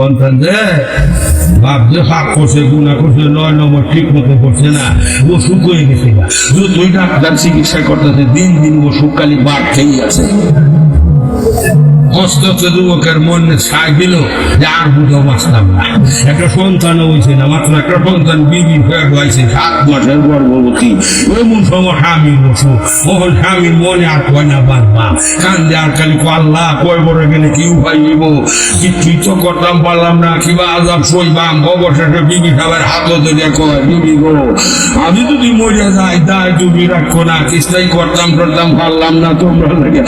সন্তান যে, বাপ যে পাপ করছে গুণা করছে, নয় নম্বর ঠিক মতো করছে না, ও সুখ হয়ে গেছে যতই ডাক্তার চিকিৎসা করতেছে, দিন দিন ও সুখকালী বাড়তেই আছে। কষ্ট যুবকের মনে ছাই দিল যে আর বুঝো বাঁচলাম না একটা সন্তান হয়েছে না মাত্র একটা সন্তান বিবি হয়ে হয়েছে সাত মাসের গর্ভবতী এমন সময় স্বামীর বসু ওখন স্বামীর মনে আর কয় না বাঁধবা কান্দে আর খালি পাল্লা কয় বড় গেলে কি উপায় নিব কিছুই তো করতাম পারলাম না কিবা আজাব সইবাম অবশেষে বিবি খাবার হাতও ধরে কয় বিবি গো আমি যদি মরে যাই দায় তুমি রাখো না। কিস্তাই করতাম করতাম পারলাম না তোমরা লাগে।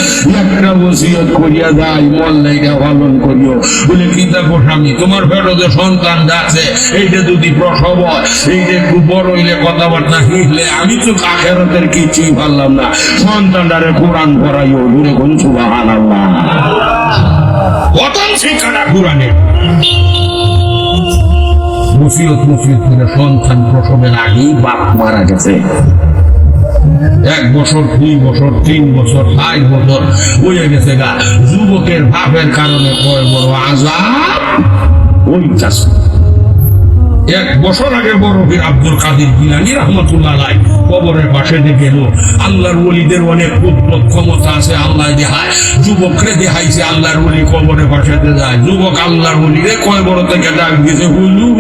একটা বসিয়ত করিয়া যাই, মন লেগে পালন করিও। বলে, কি দেখো স্বামী, তোমার ফেরতে সন্তান যাচ্ছে। এইটা যদি প্রসব এইটা একটু বড় হইলে কথাবার্তা হিলে আমি তো আখেরাতের কিছুই পারলাম না। সন্তানটারে কোরআন পড়াইও। দূরে কোন সুবাহান আল্লাহ কতন শিক্ষাটা কোরআনের। মুসিয়ত মুসিয়ত করে সন্তান প্রসবের আগেই বাপ মারা গেছে। এক বছর, দুই বছর, তিন বছর ষাট বছর হয়ে গেছে গা। যুবকের ভাবের কারণে কয় বড় আজাব? ওই চাষ। এক বছর আগে বড় বীর আব্দুল কাদির গিলানি রহমতুল্লাহ আলাই কবরের পাশে যে গেল আল্লাহর ওলিদের অনেক উদ্ভব ক্ষমতা আছে, আল্লাহ দেখায় যুবকরে দেখাইছে আল্লাহর ওলি কবরের পাশে যায়। যুবক আল্লাহর ওলিরে কয়, বড় থেকে ডাক দিয়েছে, হুজুর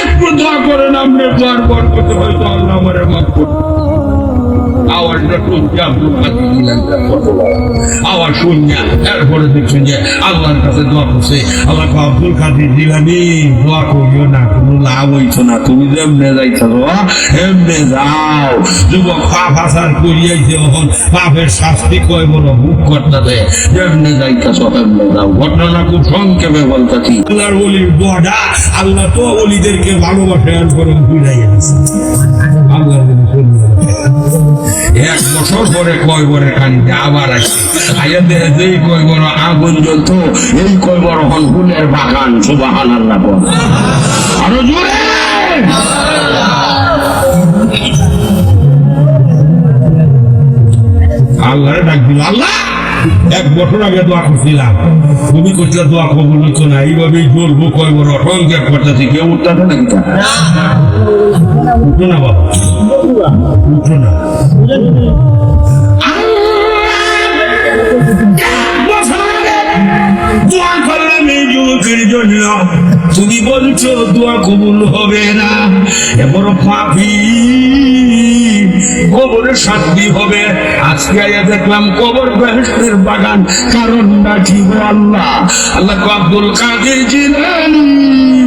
একটু দোয়া করেন আপনার দোয়ার বরকতে হয়তো আল্লাহ আমারে মাফ করবে। আওয়াজটা এরপরে দেখছেন যে আল্লাহর কাছে দোয়া করছে। আল্লাহ আব্দুল কাদির দিলানি দোয়া করিও না, কোনো লাভ না। তুমি এমনে যাও যুবক পাপ আসার পাপের শাস্তি কয় বড় বুক করতে যেমনে যাইতেছ এমনে যাও। ঘটনা খুব সংক্ষেপে বলতেছি। আল্লাহর দোয়াটা, আল্লাহ তো অলিদেরকে ভালোবাসে আর করে বুঝাই বছর পরে কয় বরে কানিতে আবার দেহে কয় বড় আগুন জ্বলত, এই কয় বড় হন ফুলের বাগান সুবাহান আল্লাহ বল। আরও জোরে! আল্লাহ আল্লাহ! এক বছর আগে দোয়া করছিলাম। তুমি করছিলে দোয়া কবুল হতো না, এইভাবেই জ্বলবো, কয় বড় সংখ্যা করতেছি। কেউ উঠতে নাকি উঠো না বাবা, উঠো না। তুমি বলছো দোয়া কবুল হবে না এবার পাপি। কবরের শান্তি হবে। আজকে আয়া দেখলাম কবর বেহেস্তের বাগান। কারণটা কি গো আল্লাহ? আল্লাহ আব্দুল কাদের জিলানি।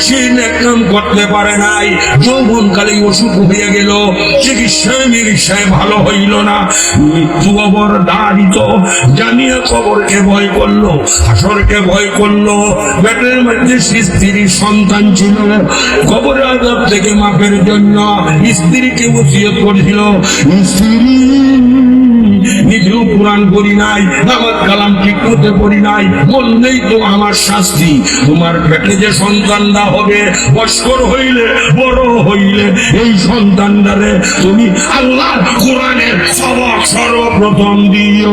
বেশি নেকম করতে পারে নাই। যৌবন কালে অসুখ হয়ে গেল চিকিৎসায় নিরীক্ষায় ভালো হইল না। মৃত্যু কবর দাঁড়িত জানিয়ে কবরকে ভয় করল, হাসরকে ভয় করল। পেটের মধ্যে স্ত্রীর সন্তান ছিল। কবরের আজাব থেকে মাপের জন্য স্ত্রীকে ওসিয়ত করেছিল। স্ত্রী নিজেও কোরআন করি নাই, নামাজ কালাম ঠিক মতো করি নাই, বললেই তো আমার শাস্তি তোমার পেটে যে সন্তানটা হবে বৎসর হইলে, বড় হইলে, এই সন্তানটারে তুমি আল্লাহ কোরআনের সবক সর্বপ্রথম দিও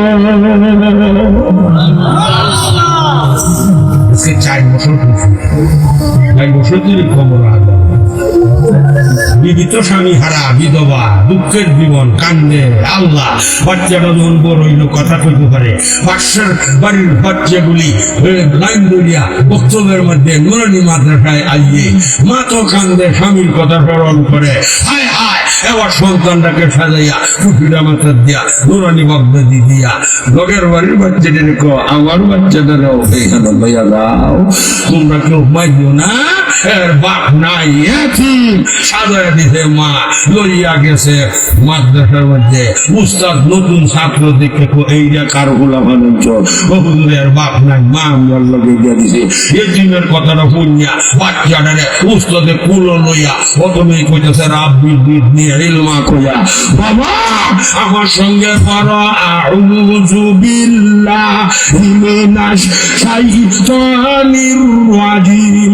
আজকে চার বছর। চার বছর খবর বিবিত স্বামী হারা, বিধবা, দুঃখের জীবন, কান্দে, আল্লাহ। বাচ্চাটা যখন বড় হইল, কথা কইতে পারে পাশের বাড়ির বাচ্চাগুলি লাইন দরিয়া বক্তব্যের মধ্যে নুরানি মাদ্রাসায় আইয়ে মা তো কান্দে স্বামীর কথা স্মরণ করে। হায় হায়, এবার সন্তানটাকে সাজাইয়া কুটিটা মাথা দিয়া নুরানি বক্তি দিয়া লগের বাড়ির বাচ্চাদের কো আমার বাচ্চাদেরও এইখানে লইয়া যাও। তোমরা কেউ মাইও না? এর সাজায় দিতে মা। লইয়া গেছে মাদ্রাসার মধ্যে। উস্তাদ, নতুন ছাত্র দেখে কো এইটা কার মা আমার লগে দিয়া দিছে। কথাটা বাচ্চাটারে উস্তাদে কুলো লইয়া প্রথমেই কইতেছে, রাব্বি নিয়ে ইলমা কইয়া। বাবা, আমার সঙ্গে আউযু মিনাশ শাইতানির রাজিম।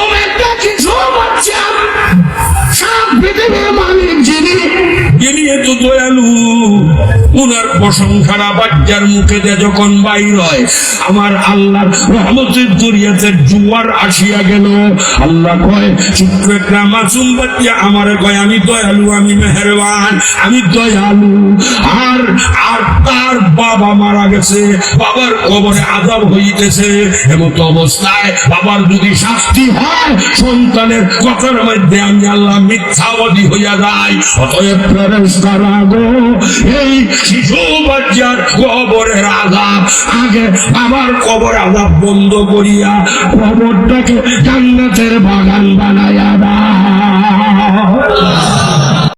পৃথিবীর মালিক আমি দয়ালু, আমি মেহরবান, আমি দয়ালু। আর আর তার বাবা মারা গেছে, বাবার কবরে আজাব হইতেছে। এমত অবস্থায় বাবার যদি শাস্তি হয়, সন্তানের কথার মধ্যে আমি আল্লাহ মিথ্যাবাদী হইয়া যাই। অতএব ফেরেস্তারা গো। এই শিশু বাচ্চার কবরের আজাব, আগে আমার কবর আজাব বন্ধ করিয়া কবরটাকে জান্নাতের বাগান বানায়া দাও।